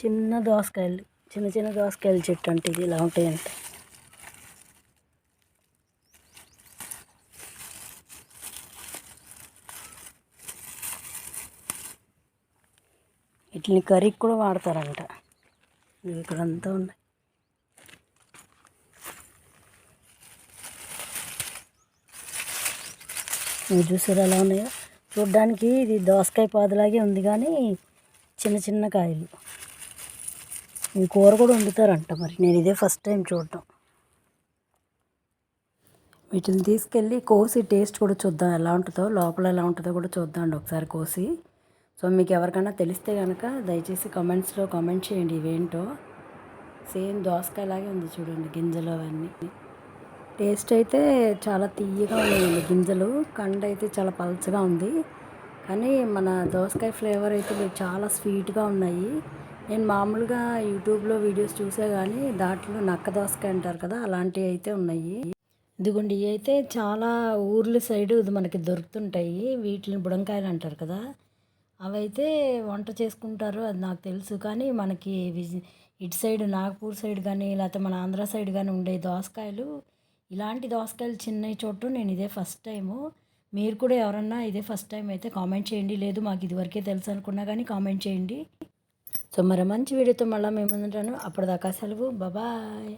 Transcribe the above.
చిన్న దోసకాయలు చిన్న చిన్న దోసకాయలు చెట్టు అంటే ఇది ఇలా ఉంటాయంట. వీటిని కర్రీకి కూడా వాడతారంట. ఇక్కడ అంతా ఉన్నాయి. ఇవి చూసారు ఎలా ఉన్నాయో? చూడ్డానికి ఇది దోసకాయ పాదులాగే ఉంది కానీ చిన్న చిన్న కాయలు. ఈ కూర కూడా వండుతారంట మరి. నేను ఇదే ఫస్ట్ టైం చూడటం. వీటిని తీసుకెళ్ళి కోసి టేస్ట్ కూడా చూద్దాం ఎలా ఉంటుందో లోపల ఎలా ఉంటుందో కూడా చూద్దామండి ఒకసారి కోసి. సో మీకు ఎవరికైనా తెలిస్తే కనుక దయచేసి కమెంట్స్లో కామెంట్ చేయండి ఇవేంటో. సేమ్ దోసకాయలాగే ఉంది చూడండి గింజలు అవన్నీ. టేస్ట్ అయితే చాలా తీయగా ఉన్నాయండి గింజలు. కండ అయితే చాలా పల్చగా ఉంది. కానీ మన దోసకాయ ఫ్లేవర్ అయితే చాలా స్వీట్గా ఉన్నాయి. నేను మామూలుగా యూట్యూబ్లో వీడియోస్ చూసా కానీ దాంట్లో నక్క దోసకాయ అంటారు కదా అలాంటివి అయితే ఉన్నాయి. ఇదిగోండి ఇవి అయితే చాలా ఊర్ల సైడు ఇది మనకి దొరుకుతుంటాయి. వీటిని బుడంకాయలు అంటారు కదా అవైతే వంట చేసుకుంటారు అది నాకు తెలుసు. కానీ మనకి ఇటు సైడ్ నాగపూర్ సైడ్ కానీ లేకపోతే మన ఆంధ్ర సైడ్ కానీ ఉండే దోసకాయలు ఇలాంటి దోసకాయలు చిన్నవి చోట నేను ఇదే ఫస్ట్ టైము. మీరు కూడా ఎవరన్నా ఇదే ఫస్ట్ టైం అయితే కామెంట్ చేయండి. లేదు మాకు ఇదివరకే తెలుసు అనుకున్నా కానీ కామెంట్ చేయండి. సో మరో మంచి వీడియోతో మళ్ళీ మేము ఉంటాను అప్పటిదాకా సెలవు. బాబాయ్